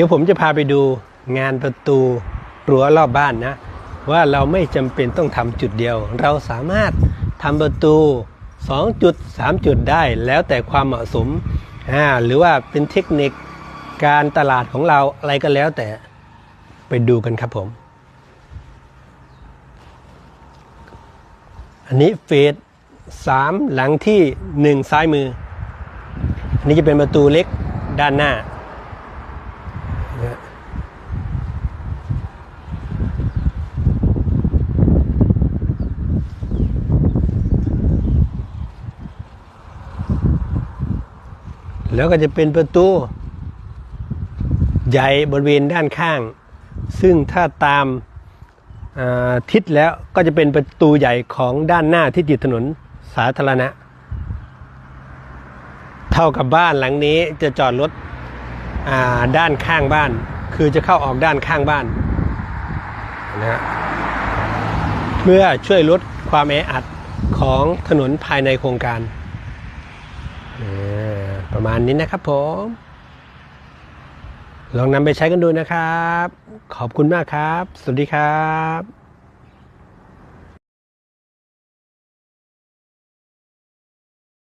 ดี๋ยวผมจะพาไปดูงานประตูรั้วรอบบ้านนะ ว่าเราไม่จำเป็นต้องทำจุดเดียว เราสามารถทำประตู 2 จุด 3 จุดได้แล้วแต่ความเหมาะสมหรือว่าเป็นเทคนิคการตลาดของเราอะไรก็แล้วแต่ไปดูกันครับผม อันนี้เฟสสามหลังที่หนึ่งซ้ายมือ อันนี้จะเป็นประตูเล็กด้านหน้า แล้วก็จะเป็นประตู ใหญ่บริเวณด้านข้าง ซึ่งถ้าตามาทิศแล้วก็จะเป็นประตูใหญ่ของด้านหน้าที่ติดถนนสาธารณะ เท่ากับบ้านหลังนี้จะจอดรถด้านข้างบ้าน คือจะเข้าออกด้านข้างบ้านนะฮะเพื่อช่วยลดความแออัดของถนนภายในโครงการ ประมาณนี้นะครับผม ลองนำไปใช้กันดูนะครับ ขอบคุณมากครับ สวัสดีครับ